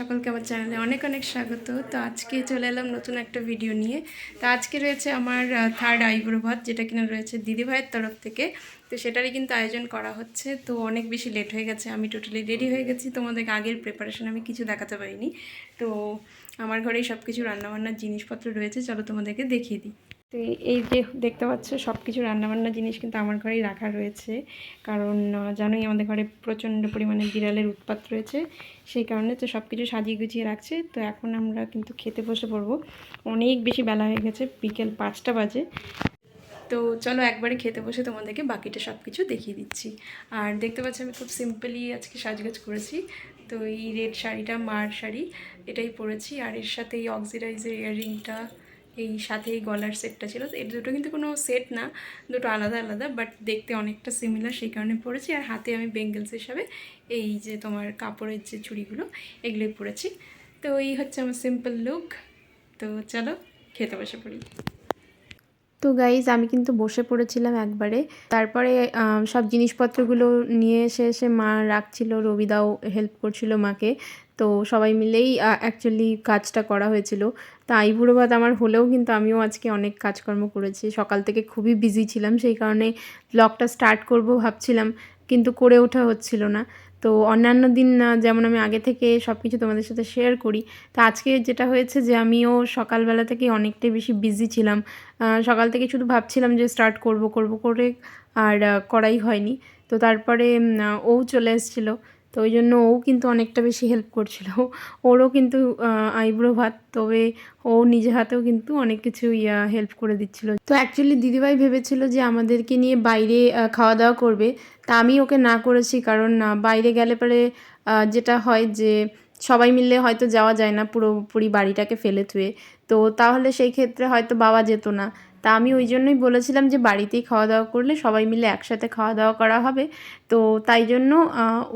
সকলকে আমার চ্যানেলে অনেক অনেক স্বাগত। তো আজকে চলে এলাম নতুন একটা ভিডিও নিয়ে। তো আজকে রয়েছে আমার থার্ড আইব্রো ভাত যেটা কিনা রয়েছে দিদিভাইয়ের তরফ থেকে। তো সেটারই কিন্তু আয়োজন করা হচ্ছে। তো অনেক বেশি লেট হয়ে গেছে, আমি টোটালি রেডি হয়ে গেছি। তোমাদেরকে আগের প্রিপারেশন আমি কিছু দেখাতে পারিনি। তো আমার ঘরেই সব কিছু রান্নাবান্নার জিনিসপত্র রয়েছে, চলো তোমাদেরকে দেখিয়ে দিই। তো এই যে দেখতে পাচ্ছ সব কিছু রান্নাবান্না জিনিস কিন্তু আমার ঘরেই রাখা রয়েছে। কারণ জানোই আমাদের ঘরে প্রচণ্ড পরিমাণে বিড়ালের উৎপাত রয়েছে। সেই কারণে তো সব কিছু সাজিয়ে গুছিয়ে রাখছে। তো এখন আমরা কিন্তু খেতে বসে পড়ব। অনেক বেশি বেলা হয়ে গেছে, বিকেল পাঁচটা বাজে। তো চলো একবারে খেতে বসে তোমাদেরকে বাকিটা সব কিছু দেখিয়ে দিচ্ছি। আর দেখতে পাচ্ছি, আমি খুব সিম্পলি আজকে সাজগাজ করেছি। তো এই রেড শাড়িটা, মার শাড়ি, এটাই পরেছি। আর এর সাথে এই অক্সিডাইজের ইয়াররিংটা এই সাথে এই গলার সেটটা ছিল। এই দুটো কিন্তু কোনো সেট না, দুটো আলাদা আলাদা বাট দেখতে অনেকটা সিমিলার সেই কারণে পরেছি। আর হাতে আমি বেঙ্গলস হিসাবে এই যে তোমার কাপড়ের যে চুড়িগুলো, এগুলোই পরেছি। তো এই হচ্ছে আমার সিম্পল লুক তো চলো, খেতে বসে পড়ি। তো গাইজ আমি কিন্তু বসে পড়েছিলাম একবারে। তারপরে সব জিনিসপত্রগুলো নিয়ে এসে এসে মা রাখছিল রবিদাও হেল্প করছিল মাকে। তো সবাই মিলেই অ্যাকচুয়ালি কাজটা করা হয়েছিল। তা আইবুড়ো ভাত আমার হলেও কিন্তু আমিও আজকে অনেক কাজকর্ম করেছি। সকাল থেকে খুবই বিজি ছিলাম, সেই কারণে ব্লগটা স্টার্ট করব ভাবছিলাম, কিন্তু করে ওঠা হচ্ছিল না। তো অন্যান্য দিন যেমন আমি আগে থেকে সব কিছু তোমাদের সাথে শেয়ার করি, তো আজকে যেটা হয়েছে যে আমিও সকালবেলা থেকে অনেকটাই বেশি বিজি ছিলাম। সকাল থেকে শুধু ভাবছিলাম যে স্টার্ট করব করব করে, আর করাই হয়নি। তো তারপরে ও চলে এসেছিল। তো ওই জন্য ও কিন্তু অনেকটা বেশি হেল্প করছিল। ওরও কিন্তু আইব্রো ভাত, তবে ও নিজে হাতেও কিন্তু অনেক কিছু, ইয়া হেল্প করে দিচ্ছিল। তো অ্যাকচুয়ালি দিদিভাই ভেবেছিল যে আমাদেরকে নিয়ে বাইরে খাওয়া দাওয়া করবে। তা আমি ওকে না করেছি কারণ বাইরে গেলে পরে যেটা হয় যে সবাই মিলে হয়তো যাওয়া যায় না, পুরোপুরি বাড়িটাকে ফেলে থুয়ে। তো তাহলে সেই ক্ষেত্রে হয়তো বাবা যেত না। তা আমি ওই জন্যই বলেছিলাম যে বাড়িতেই খাওয়া দাওয়া করলে সবাই মিলে একসাথে খাওয়া দাওয়া করা হবে। তো তাই জন্য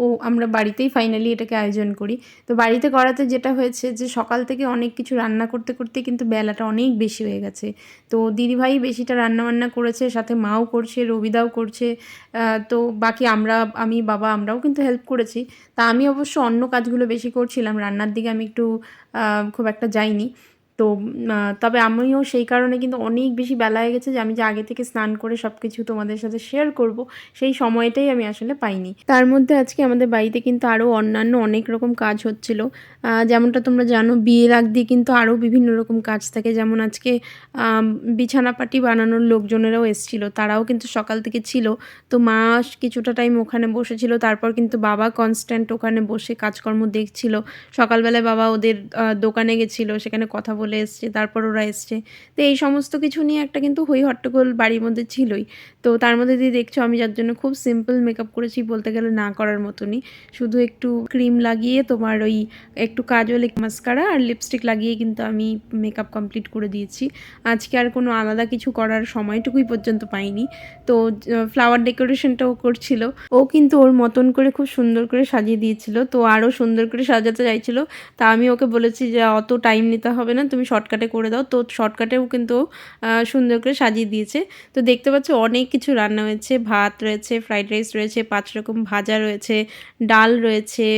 ও, আমরা বাড়িতেই ফাইনালি এটাকে আয়োজন করি। তো বাড়িতে করাতে যেটা হয়েছে যে সকাল থেকে অনেক কিছু রান্না করতে করতে কিন্তু বেলাটা অনেক বেশি হয়ে গেছে। তো দিদিভাই বেশিটা রান্না বান্না করেছে, সাথে মাও করছে, রবিদাও করছে তো বাকি আমরা, আমি, বাবা, আমরাও কিন্তু হেল্প করেছি। তা আমি অবশ্য অন্য কাজগুলো বেশি করছিলাম। রান্নার দিকে আমি একটু খুব একটা যাইনি। তো তবে আমিও সেই কারণে কিন্তু অনেক বেশি বেলা হয়ে গেছে যে আমি যে আগে থেকে স্নান করে সব কিছু তোমাদের সাথে শেয়ার করব সেই সময়টাই আমি আসলে পাইনি। তার মধ্যে আজকে আমাদের বাড়িতে কিন্তু আরও অন্যান্য অনেক রকম কাজ হচ্ছিল। যেমনটা তোমরা জানো বিয়ের আগ দিয়ে কিন্তু আরও বিভিন্ন রকম কাজ থাকে। যেমন আজকে আম, বিছানাপাটি বানানোর লোকজনেরাও এসেছিল তারাও কিন্তু সকাল থেকে ছিল। তো মা কিছুটা টাইম ওখানে বসেছিল তারপর কিন্তু বাবা কনস্ট্যান্ট ওখানে বসে কাজকর্ম দেখছিল। সকালবেলায় বাবা ওদের দোকানে গেছিল সেখানে কথা বলে এসছে, তারপর ওরা এসছে। তো এই সমস্ত কিছু নিয়ে একটা কিন্তু হই হট্টগোল বাড়ির মধ্যে ছিলই। তো তার মধ্যে দিয়ে দেখছ আমি যার জন্য খুব সিম্পল মেকআপ করেছি বলতে গেলে না করার মতনই। শুধু একটু ক্রিম লাগিয়ে তোমার ওই একটু কাজল মাস্কারা আর লিপস্টিক লাগিয়ে কিন্তু আমি মেকআপ কমপ্লিট করে দিয়েছি। আজকে আর কোনো আলাদা কিছু করার সময়টুকুই পর্যন্ত পাইনি। তো ফ্লাওয়ার ডেকোরেশনটাও করছিল। ও কিন্তু ওর মতন করে খুব সুন্দর করে সাজিয়ে দিয়েছিল। তো আরও সুন্দর করে সাজাতে চাইছিল। তা আমি ওকে বলেছি যে অত টাইম নিতে হবে না, তুমি শর্টকাটে করে দাও। তো শর্টকাটেও কিন্তু সুন্দর করে সাজিয়ে দিয়েছে। তো দেখতে পাচ্ছ অনেক কিছু রান্না হয়েছে। ভাত রয়েছে ফ্রাইড রাইস রয়েছে, পাঁচ রকম ভাজা রয়েছে, ডাল রয়েছে,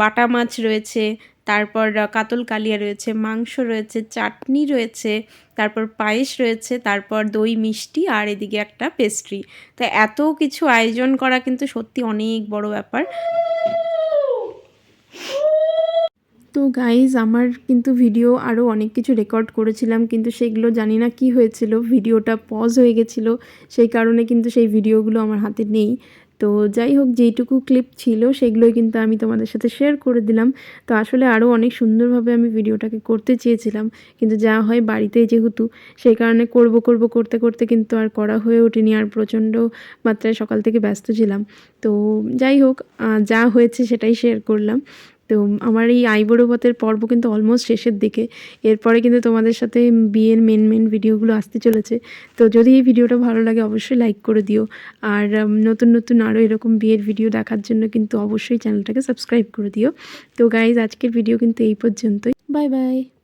বাটা মাছ রয়েছে, তারপর কাতল কালিয়া রয়েছে, মাংস রয়েছে, চাটনি রয়েছে, তারপর পায়েস রয়েছে, তারপর দই, মিষ্টি আর এদিকে একটা পেস্ট্রি তো এত কিছু আয়োজন করা কিন্তু সত্যি অনেক বড় ব্যাপার। তো গাইজ আমার কিন্তু ভিডিও আরও অনেক কিছু রেকর্ড করেছিলাম, কিন্তু সেগুলো জানি না কি হয়েছিল। ভিডিওটা পজ হয়ে গেছিল, সেই কারণে কিন্তু সেই ভিডিওগুলো আমার হাতে নেই। তো যাই হোক, যেইটুকু ক্লিপ ছিল, সেগুলোই কিন্তু আমি তোমাদের সাথে শেয়ার করে দিলাম। তো আসলে আরও অনেক সুন্দরভাবে আমি ভিডিওটাকে করতে চেয়েছিলাম, কিন্তু যা হয় বাড়িতেই যেহেতু, সেই কারণে করব করব, করতে করতে কিন্তু আর করা হয়ে ওঠেনি, আর প্রচণ্ড মাত্রায় সকাল থেকে ব্যস্ত ছিলাম। তো যাই হোক যা হয়েছে সেটাই শেয়ার করলাম। তো আমার এই আইবুড়ো পথের পর্ব কিন্তু অলমোস্ট শেষের দিকে। এরপরে কিন্তু তোমাদের সাথে বিয়ের মেন মেন ভিডিওগুলো আসতে চলেছে। তো যদি এই ভিডিওটা ভালো লাগে অবশ্যই লাইক করে দিও। আর নতুন নতুন আরও এরকম বিয়ের ভিডিও দেখার জন্য কিন্তু অবশ্যই চ্যানেলটাকে সাবস্ক্রাইব করে দিও। তো গাইজ আজকের ভিডিও কিন্তু এই পর্যন্তই। Bye bye